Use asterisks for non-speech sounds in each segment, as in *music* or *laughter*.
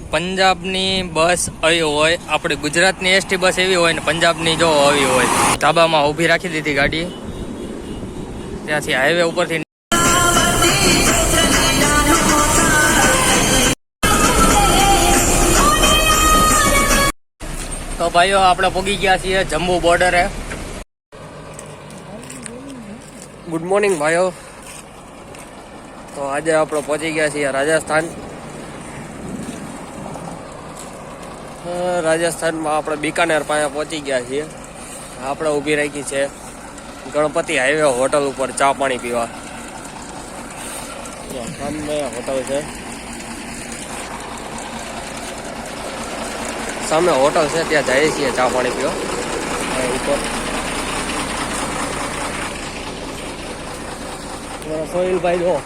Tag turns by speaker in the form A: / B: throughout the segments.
A: પંજાબની બસ આવી હોય, આપણે ગુજરાતની એસટી બસ એવી હોય ને પંજાબની જો આવી હોય. ધાબામાં ઊભી રાખી દીધી ગાડી. ત્યાંથી હાઈવે ઉપરથી તો ભાઈઓ, આપણે પહોંચી ગયા છીએ જમ્મુ બોર્ડરે ગુડ મોર્નિંગ ભાઈઓ. તો આજે આપણે પહોંચી ગયા છીએ રાજસ્થાન. રાજસ્થાનમાં આપણે બિકાનેર પાસે પહોંચી ગયા છીએ. આપણે ઊભી રાખી છે. ગણપતિ હાઈવે હોટલ ઉપર ચા પાણી પીવા. સામે હોટલ છે. સામે હોટલ છે, ત્યાં જઈએ છીએ ચા પાણી પીવા. ઉપર સોહિલભાઈ, જો.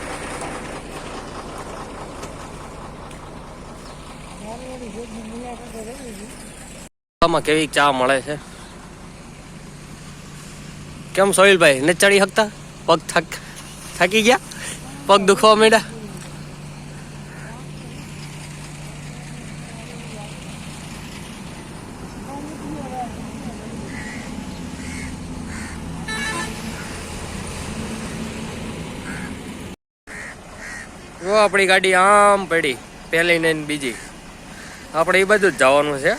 A: આમાં કેવી ચા મળે છે? કેમ સોહિલભાઈ, ને ચડી શકતા પગ થક થાકી ગયા? પગ દુખવા માંડ્યા? જો આપણી ગાડી આમ પડી, પહેલી ને બીજી. આપણે એ બાજુ જ જવાનું છે.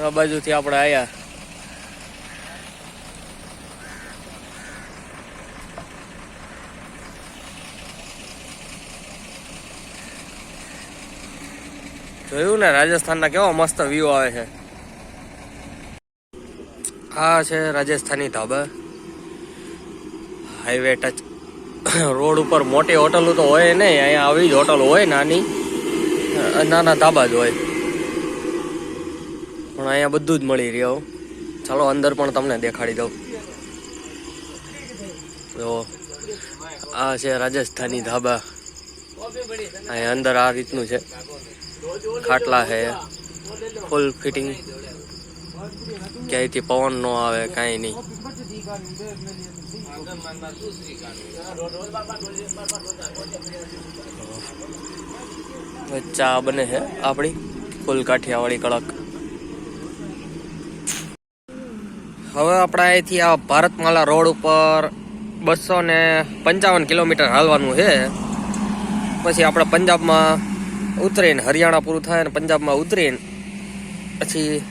A: આ બાજુથી આપણે આયા. જોયું ને, રાજસ્થાનના કેવા મસ્ત વ્યૂ આવે છે. આ છે રાજસ્થાની ધાબા. હાઈવે ટચ રોડ ઉપર મોટી હોટલો તો હોય નહીં, અહીંયા આવી જ હોટલ હોય નાની. નાના ધાબા જ હોય. પણ અહીંયા બધું જ મળી રહ્યો. ચાલો, અંદર પણ તમને દેખાડી દઉં. જો, આ છે રાજસ્થાની ધાબા. અહીંયા અંદર આ રીતનું છે. ખાટલા છે. ફૂલ ફિટિંગ ક્યાંયથી પવન ન આવે, કાંઈ નહીં. ચા બને છે આપણી ફૂલ કાઠિયાવાડી કડક. હવે આપણે અહીંથી આ ભારતમાલા રોડ ઉપર બસો ને પંચાવન કિલોમીટર હાલવાનું છે. પછી આપણે પંજાબમાં ઉતરીને, હરિયાણા પૂરું થાય અને પંજાબમાં ઉતરીને પછી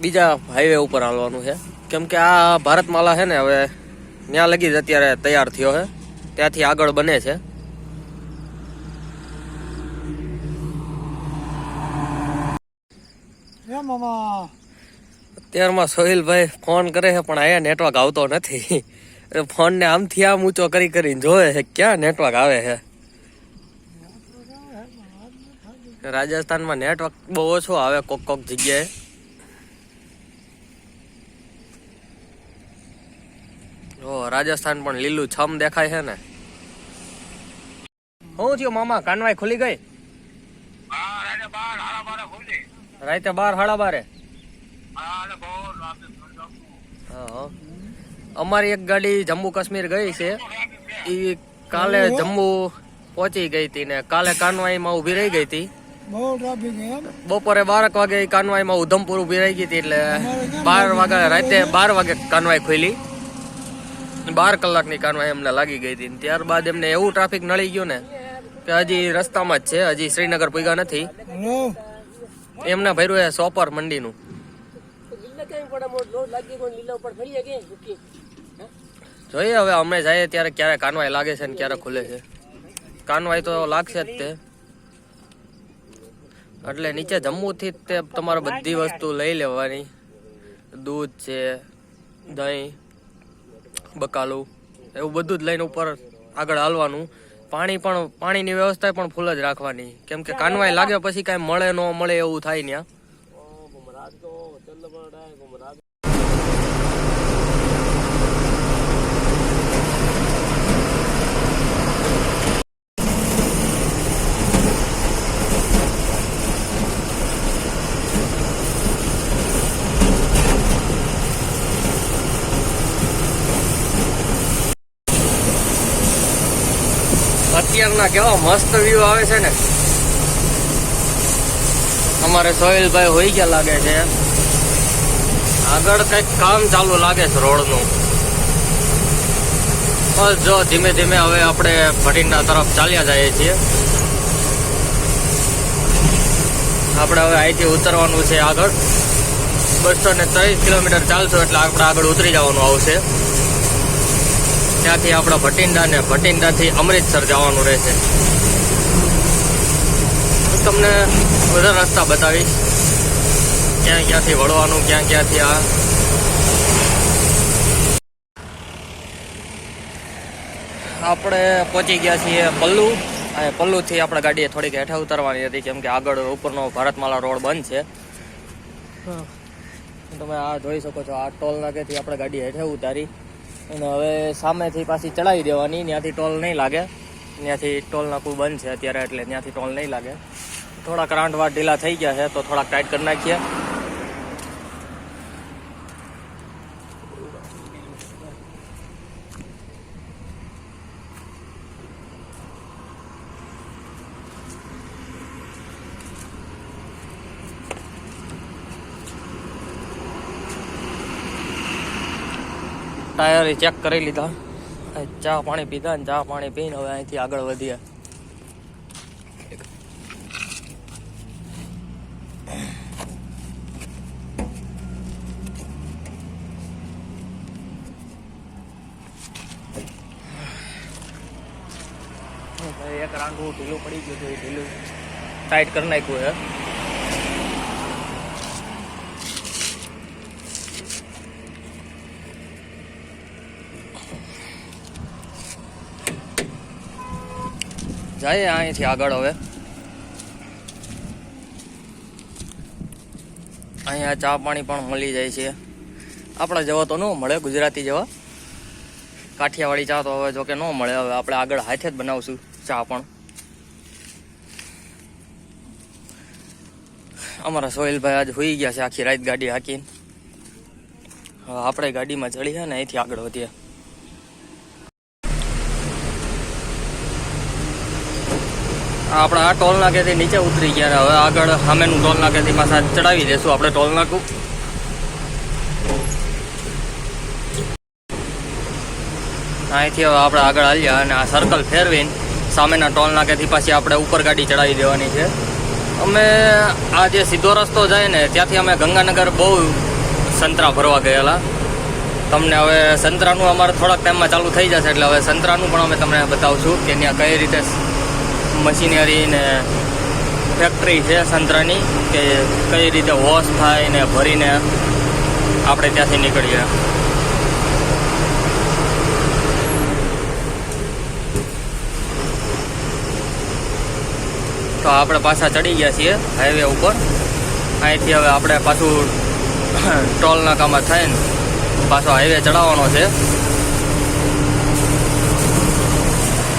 A: બીજા હાઈવે ઉપર હાલવાનું છે. કેમ કે આ ભારતમાલા છે ને, હવે ત્યાં લગી જ અત્યારે તૈયાર થયો છે. ત્યાંથી આગળ બને છે.
B: મામા.
A: અત્યારમાં સોહિલભાઈ ફોન કરે છે પણ અહીંયા નેટવર્ક આવતો નથી. ફોન ને આમથી આમ ઊંચો કરી કરીને જોવે છે ક્યાં નેટવર્ક આવે છે? રાજસ્થાનમાં નેટવર્ક બહુ ઓછું આવે કોક કોક જગ્યાએ. ઓ રાજસ્થાન પણ લીલું છમ દેખાય છે ને. હું થયું મામા કાનવાઈ ખુલી ગઈ. રાતે બાર હાડા બારે. અમારી એક ગાડી જમ્મુ કાશ્મીર ગઈ છે. એ કાલે જમ્મુ પહોંચી ગઈ હતી ને કાલે કાનવાઈમાં ઊભી રહી ગઈ હતી. બપોરે બારક વાગે કાનવાઈમાં ઉધમપુર ઊભી રહી ગઈ હતી એટલે બાર વાગે રાતે બાર વાગે કાનવાઈ ખોલી બાર કલાકની કાનવાઈ એમને લાગી ગઈ હતી ને ત્યારબાદ એમને એવું ટ્રાફિક નળી ગયું ને કે હજી રસ્તામાં જ છે હજી શ્રીનગર પૂગ્યા નથી.
B: એમના
A: એમને ભર્યું એ સોપર મંડીનું. જોઈએ હવે અમે જઈએ ત્યારે ક્યારે કાનવાઈ લાગે છે ને ક્યારે ખુલે છે. કાનવાઈ તો લાગશે જ તે. એટલે નીચે જમ્મુથી તે તમારે બધી વસ્તુ લઈ લેવાની. દૂધ છે, દહીં, બકાલું, એવું બધું જ લઈને ઉપર આગળ હાલવાનું. પાણી પણ, પાણીની વ્યવસ્થા પણ ફૂલ જ રાખવાની. કેમ કે કાનવાઈ લાગે પછી કાંઈ મળે, ન મળે એવું થાય ત્યાં ઉપરના કેવા મસ્ત વ્યૂ આવે છે ને. અમારે સોહિલભાઈ હોઈ ગયા લાગે છે. આગળ કંઈક કામ ચાલુ લાગે છે રોડનું. બસ જો, ધીમે ધીમે હવે આપણે ભટિંડા તરફ ચાલ્યા જઈએ છીએ. આપણે હવે અહીંથી ઉતરવાનું છે આગળ. બસો ને ત્રીસ કિલોમીટર ચાલશું એટલે આપણે આગળ ઉતરી જવાનું આવશે. ત્યાંથી આપણે ભટિંડા ને ભટિંડાથી અમૃતસર જવાનું રહેશે. હું તમને બધા રસ્તા બતાવીશ. ક્યાં ક્યાંથી વળવાનું ક્યાં ક્યાંથી આ. આપણે પહોંચી ગયા છીએ પલ્લુ. અને પલ્લુથી આપણે ગાડીએ થોડીક હેઠા ઉતરવાની હતી કેમ કે આગળ ઉપરનો ભારતમાલા રોડ બંધ છે. તમે આ જોઈ શકો છો આ ટોલ નાકેથી આપણે ગાડી હેઠે ઉતારી. અને હવે સામેથી પાછી ચડાવી દેવાની, ત્યાંથી ટોલ નહીં લાગે. ત્યાંથી ટોલ નાકું બંધ છે અત્યારે એટલે ત્યાંથી ટોલ નહીં લાગે. થોડાક રાંડવા ઢીલા થઈ ગયા છે, તો થોડાક ટાઈટ કરી નાખીએ. ટાયર ચેક કરી લીધા. ચા પાણી પીધા ને ચા પાણી પીને હવે અહીંથી આગળ વધીએ. એક રાંડવું ઢીલું પડી ગયું હતું ઢીલું. ટાઈટ કરી નાખ્યું છે. જાય અહીંથી આગળ હવે. અહીંયા ચા પાણી પણ મળી જાય છે. આપણા જેવા તો ન મળે, ગુજરાતી જેવા. કાઠિયાવાડી ચા તો હવે જોકે ન મળે, હવે આપણે આગળ હાથે જ બનાવશું ચા પણ. અમારા સોહેલભાઈ આજ હોઈ ગયા છે, આખી રાત ગાડી હાકીને. હવે આપણે ગાડીમાં ચડીએ ને અહીંથી આગળ વધીએ. આપણે આ ટોલ નાકેથી નીચે ઉતરી ગયા હવે આગળ સામેનું ટોલ નાકેથી પાછા ચડાવી દેશું આપણે ટોલ નાકું. અહીંથી હવે આપણે આગળ હાલીએ અને આ સર્કલ ફેરવીને સામેના ટોલ નાકેથી પાછી આપણે ઉપર ગાડી ચડાવી દેવાની છે. અમે આ જે સીધો રસ્તો જાય ને ત્યાંથી અમે ગંગાનગર બહુ સંતરા ભરવા ગયેલા. તમને હવે સંતરાનું અમારે થોડાક ટાઈમમાં ચાલુ થઈ જશે, એટલે હવે સંતરાનું પણ અમે તમને બતાવશું કે ત્યાં કઈ રીતે મશીનરી ને ફેક્ટરી છે સંતરાની કે કઈ રીતે વોશ થાય ને ભરીને આપણે ત્યાંથી નીકળીએ. તો આપણે પાછા ચડી ગયા છીએ હાઈવે ઉપર. અહીંથી હવે આપણે પાછું *coughs* ટોલ નાકામાં થઈને પાછો હાઈવે ચડાવવાનો છે.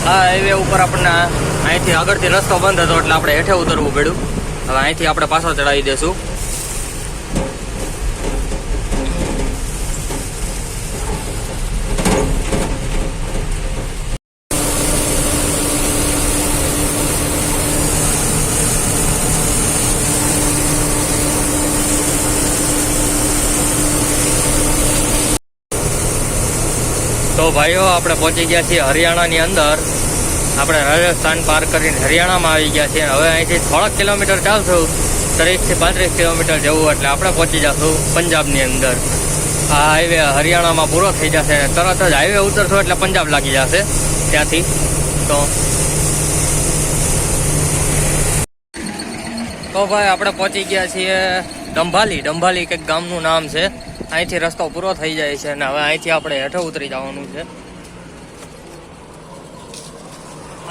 A: આ હાઈવે ઉપર આપણને અહીંથી આગળથી રસ્તો બંધ હતો એટલે આપણે હેઠે ઉતરવું પડ્યું. હવે અહીંથી આપણે પાછો ચડાવી દેશું. તો ભાઈઓ, આપણે પહોંચી ગયા છીએ હરિયાણાની અંદર. આપણે રાજસ્થાન પાર કરીને હરિયાણામાં આવી ગયા છીએ. હવે અહીંથી થોડાક કિલોમીટર ચાલશું. ત્રીસથી પાંત્રીસ કિલોમીટર જવું એટલે આપણે પહોંચી જશું પંજાબની અંદર. આ હાઈવે હરિયાણામાં પૂરો થઈ જશે અને તરત જ હાઈવે ઉતરશો એટલે પંજાબ લાગી જશે. ત્યાંથી તો તો ભાઈ, આપણે પહોંચી ગયા છીએ ડંભાલી. ડંભાલી કંઈક ગામનું નામ છે. અહીંથી રસ્તો પૂરો થઈ જાય છે અને હવે અહીંથી આપણે હેઠળ ઉતરી જવાનું છે.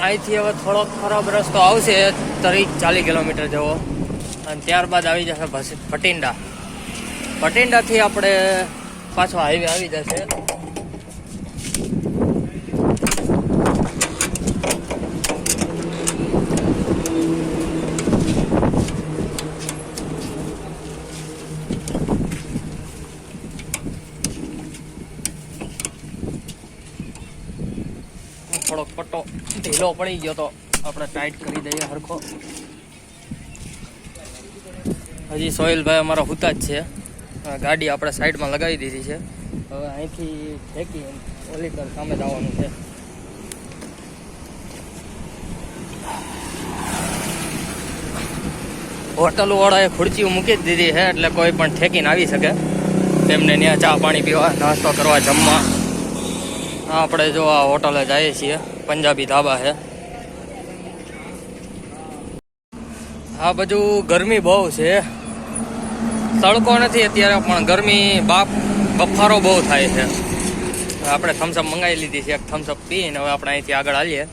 A: અહીંથી હવે થોડોક ખરાબ રસ્તો આવશે ત્રીસ ચાલીસ કિલોમીટર જેવો. અને ત્યારબાદ આવી જશે ભટિંડા. ભટિંડાથી આપણે પાછો હાઈવે આવી જશે થોડોક પટ્ટો ઢીલો પડી ગયો તો આપણે ટાઈટ કરી દઈએ હરખો. હજી સોહિલભાઈ અમારા હુતા જ છે. ગાડી આપણે સાઈડમાં લગાવી દીધી છે. હવે અહીંથી ફેંકી ઓલી પર સામે જવાનું છે. હોટલ વાળાએ ખુરચીઓ મૂકી જ દીધી છે, એટલે કોઈ પણ ઠેકીને આવી શકે. તેમને ત્યાં ચા પાણી પીવા, નાસ્તો કરવા, જમવા. આપણે જો આ હોટલે જઈએ છીએ. પંજાબી ધાબા છે. આ બાજુ ગરમી બહુ છે. તડકો નથી અત્યારે, પણ ગરમી બાપ બફારો બહુ થાય છે. આપણે થમ્સઅપ મંગાવી લીધી છે, એક થમ્સઅપ પીને હવે આપણે અહીંથી આગળ હાલીએ.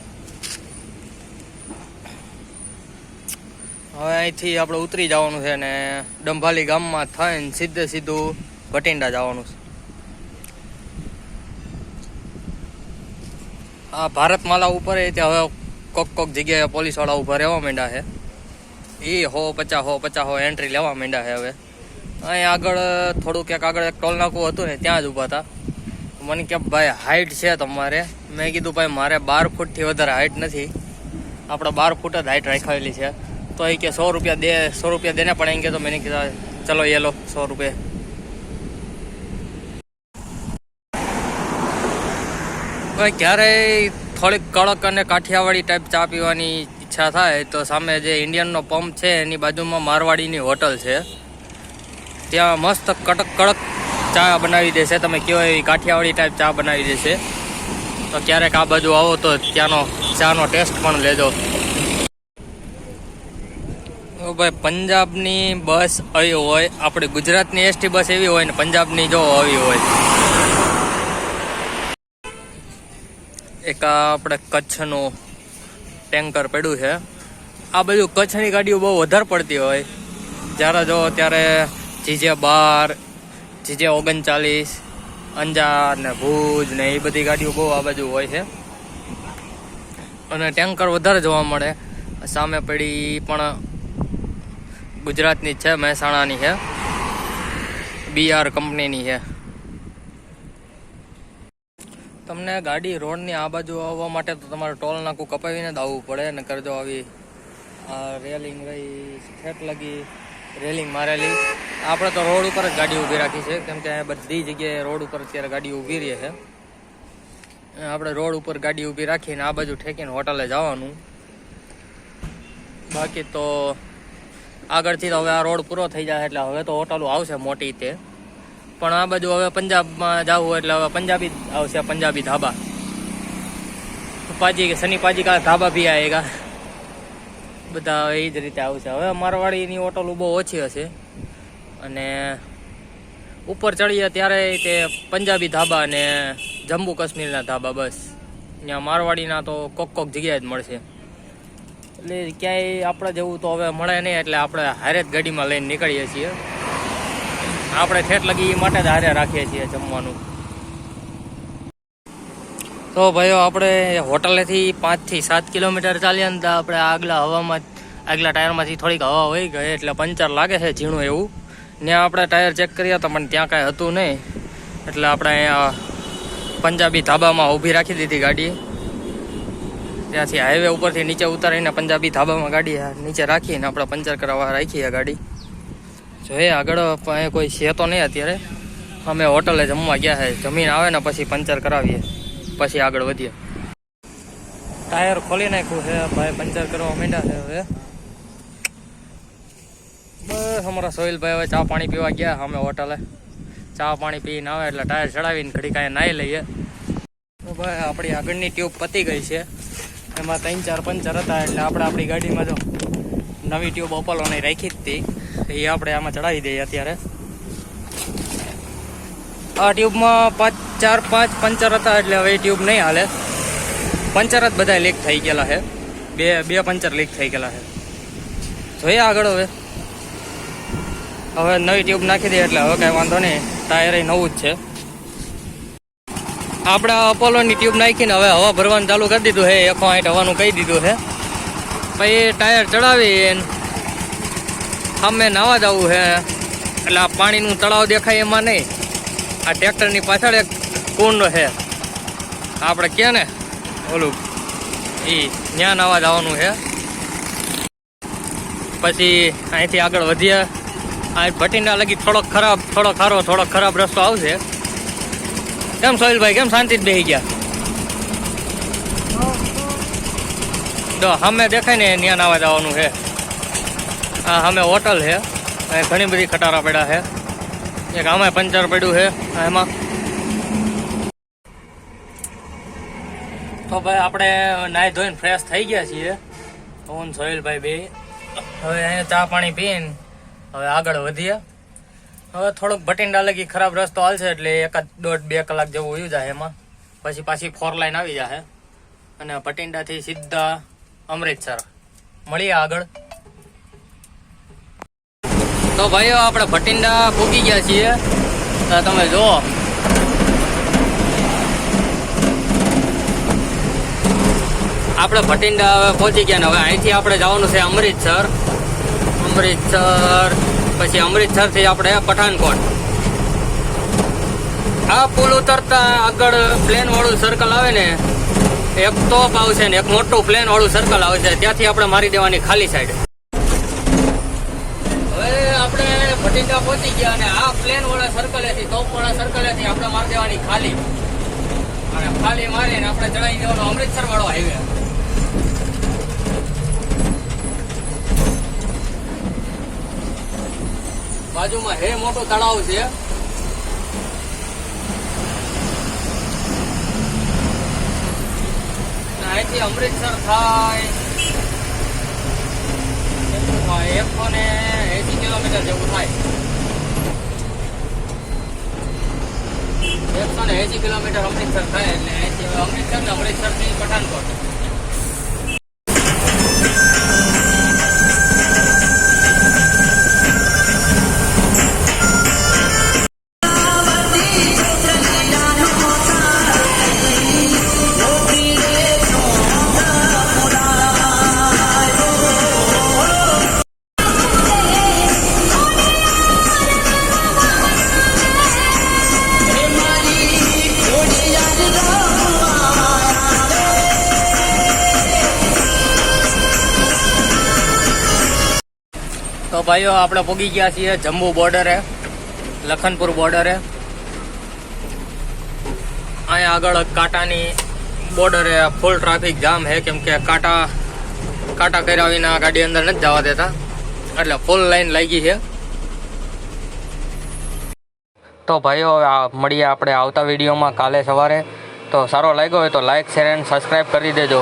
A: હવે અહીંથી આપણે ઉતરી જવાનું છે ને ડંભાલી ગામમાં થઈને સીધે સીધું ભટિંડા જવાનું છે. આ ભારતમાલા ઉપર એ હવે કોક કોક જગ્યાએ પોલીસવાળા ઊભા રહેવા માંડ્યા છે. એ હો પચાસ હો પચાસ હો એન્ટ્રી લેવા માંડ્યા છે હવે. અહીં આગળ થોડું ક્યાંક આગળ એક ટોલ નાકું હતું ને, ત્યાં જ ઊભા હતા. મને કે ભાઈ હાઇટ છે તમારે. મેં કીધું ભાઈ મારે બાર ફૂટથી વધારે હાઇટ નથી. આપણે બાર ફૂટ જ હાઇટ રાખાવેલી છે. તો એ કે સો રૂપિયા દે, સો રૂપિયા દેને પણ એમ કે મેં કીધા ચલો એ લો, સો રૂપિયા. ભાઈ ક્યારેય થોડીક કડક અને કાઠિયાવાડી ટાઈપ ચા પીવાની ઈચ્છા થાય તો સામે જે ઇન્ડિયનનો પંપ છે એની બાજુમાં મારવાડીની હોટલ છે. ત્યાં મસ્ત કડક કડક ચા બનાવી દેશે. તમે કયો એવી કાઠિયાવાડી ટાઈપ ચા બનાવી દેશે? તો ક્યારેક આ બાજુ આવો તો ત્યાંનો ચાનો ટેસ્ટ પણ લેજો. ભાઈ, પંજાબની બસ આવી હોય. આપણી ગુજરાતની એસટી બસ એવી હોય ને પંજાબની જો આવી હોય. એક આપણે કચ્છનું ટેન્કર પડ્યું છે. આ બધું કચ્છની ગાડીઓ બહુ વધારે પડતી હોય. જ્યારે જો ત્યારે જીજે બાર, જીજે ઓગણચાલીસ, અંજાર ને ભુજ ને એ બધી ગાડીઓ બહુ આ બાજુ હોય છે. અને ટેન્કર વધારે જોવા મળે. સામે પડી પણ ગુજરાતની છે, મહેસાણાની છે. બીઆર કંપનીની છે. તમને ગાડી રોડની આ બાજુ આવવા માટે તો તમારે ટોલ નાકું કપાવીને જ આવવું પડે ને કરજો આવી, આ રેલિંગ રહી ઠેક લગી રેલિંગ મારેલી. આપણે તો રોડ ઉપર જ ગાડી ઊભી રાખી છે, કેમ કે બધી જગ્યાએ રોડ ઉપર અત્યારે ગાડી ઊભી રહી છે. આપણે રોડ ઉપર ગાડી ઊભી રાખીને આ બાજુ ઠેકીને હોટલે જવાનું. બાકી તો આગળથી તો હવે આ રોડ પૂરો થઈ જાય એટલે હવે તો હોટલો આવશે મોટી તે. પણ આ બાજુ હવે પંજાબમાં જવું એટલે હવે પંજાબી આવશે, પંજાબી ધાબા. પાજી શનિ પાજી કા ધાબા ભી આવેગા બધા એ જ રીતે આવશે. હવે મારવાડીની હોટલ બહુ ઓછી હશે. અને ઉપર ચડીએ ત્યારે તે પંજાબી ધાબા અને જમ્મુ કાશ્મીરના ધાબા બસ. ત્યાં મારવાડીના તો કોક કોક જગ્યાએ જ મળશે. એટલે ક્યાંય આપણે જવું તો હવે મળે નહીં, એટલે આપણે હારે જ ગાડીમાં લઈને નીકળીએ છીએ. આપણે ઠેઠ લગી એ માટે જ હારે રાખીએ છીએ જમવાનું. તો ભાઈઓ, આપણે હોટલેથી પાંચથી સાત કિલોમીટર ચાલીએ ને તો આપણે આગલા હવામાં આગલા ટાયરમાંથી થોડીક હવા હોય ગઈ એટલે પંચર લાગે છે ઝીણું એવું. ત્યાં આપણે ટાયર ચેક કર્યા હતા પણ ત્યાં કાંઈ હતું નહીં. એટલે આપણે અહીંયા પંજાબી ધાબામાં ઊભી રાખી દીધી ગાડી ત્યાંથી હાઈવે ઉપરથી નીચે ઉતારીને પંજાબી ધાબામાં ગાડી નીચે રાખીને આપણે પંચર કરાવવા રાખીએ ગાડી. જોઈએ આગળ અહીંયા કોઈ છે તો નહીં અત્યારે. અમે હોટલે જમવા ગયા છે જમીન આવે ને પછી પંચર કરાવીએ. પછી આગળ વધીએ. ટાયર ખોલી નાખ્યું છે ભાઈ પંચર કરવા માંડ્યા છે હવે. બસ અમારા સોહિલભાઈ હવે ચા પાણી પીવા ગયા અમે હોટલે. ચા પાણી પીને આવે એટલે ટાયર ચડાવીને ઘડી કાંઈ નાહી લઈએ. ભાઈ આપણી આગળની ટ્યુબ પતી ગઈ છે. એમાં ત્રણ ચાર પંચર હતા એટલે આપણે આપણી ગાડીમાં જો નવી ટ્યુબ ઓપલોની રાખી જ હતી. એ આપણે આમાં ચડાવી દઈએ અત્યારે. આ ટ્યુબમાં પાંચ, ચાર, પાંચ, પંચર હતા એટલે હવે એ ટ્યુબ નહીં હાલે. પંચર જ બધા લીક થઈ ગયેલા છે. બે બે પંચર લીક થઈ ગયેલા છે. જોઈએ આગળ હવે. હવે નવી ટ્યુબ નાખી દઈએ એટલે હવે કાંઈ વાંધો નહીં. ટાયર નવું જ છે. આપણે અપોલોની ટ્યુબ નાખીને હવે હવા ભરવાનું ચાલુ કરી દીધું છે. એકો આઠ હવાનું કહી દીધું છે. પછી ટાયર ચડાવી સામે નાવા જવું છે. એટલે આ પાણીનું તળાવ દેખાય એમાં નહીં. આ ટ્રેક્ટરની પાછળ એક કુંડ છે. આપણે કે ને? ઓલું એ ત્યાં નવા જવાનું છે. પછી અહીંથી આગળ વધીએ. આ ભટીના લગી થોડોક ખરાબ થોડો ખારો થોડોક ખરાબ રસ્તો આવશે. કેમ સોહિલભાઈ કેમ શાંતિ જ બેસી ગયા તો અમે દેખાય ને ત્યાં નાવા જવાનું છે. આ સામે હોટલ છે. અહીં ઘણી બધી ખટારા પડ્યા છે. એક આમાં પંચર પડ્યું છે એમાં. તો ભાઈ આપણે નાહી ધોઈને ફ્રેશ થઈ ગયા છીએ. હું સોહિલભાઈ બે. હવે અહીંયા ચા પાણી પીને હવે આગળ વધીએ. હવે થોડોક ભટિંડા લગી ખરાબ રસ્તો હાલશે એટલે એકાદ દોઢ બે કલાક જેવું વયું જાય એમાં. પછી પાછી ફોર લાઈન આવી જશે અને ભટિંડાથી સીધા અમૃતસર મળીએ આગળ. તો ભાઈઓ, આપણે ભટિંડા પૂકી ગયા છીએ. તમે જુઓ. આપણે ભટિંડા હવે પહોંચી ગયા ને. હવે અહીંથી આપણે જવાનું છે અમૃતસર. અમૃતસર, પછી અમૃતસરથી આપણે પઠાનકોટ. આ પુલ ઉતરતા આગળ પ્લેન વાળું સર્કલ આવે ને, એક તોપ આવશે ને, એક મોટું પ્લેન વાળું સર્કલ આવશે. ત્યાંથી આપણે મારી દેવાની ખાલી સાઈડ હવે આપણે પહોંચી ગયા અને આ પ્લેન વાળા સર્કલેથી તોપ વાળા સર્કલેથી આપણે મારી દેવાની ખાલી. અને ખાલી મારીને આપણે ચડાવી દેવાનો અમૃતસર વાળો હાઈવે બાજુમાં હે મોટો તળાવ છે. અહીંથી અમૃતસર થાય. એકસો ને કિલોમીટર જેવું થાય. એકસો ને એસી કિલોમીટર અમૃતસર થાય એટલે અમૃતસર ને અમૃતસરથી પઠાનકોટ. ભાઈઓ, આપણે પગી ગયા છીએ જમ્મુ બોર્ડરે લખનપુર બોર્ડરે અહીંયા આગળ કાંટાની બોર્ડરે ફૂલ ટ્રાફિક જામ છે, કેમ કે કાંટા કાંટા કર્યા વિના ગાડી અંદર નથી જવા દેતા. એટલે ફૂલ લાઈન લાગી છે. તો ભાઈઓ મળીએ આપણે આવતા વિડીયોમાં કાલે સવારે. તો સારો લાગ્યો હોય તો લાઈક શેર એન્ડ સબસ્ક્રાઈબ કરી દેજો.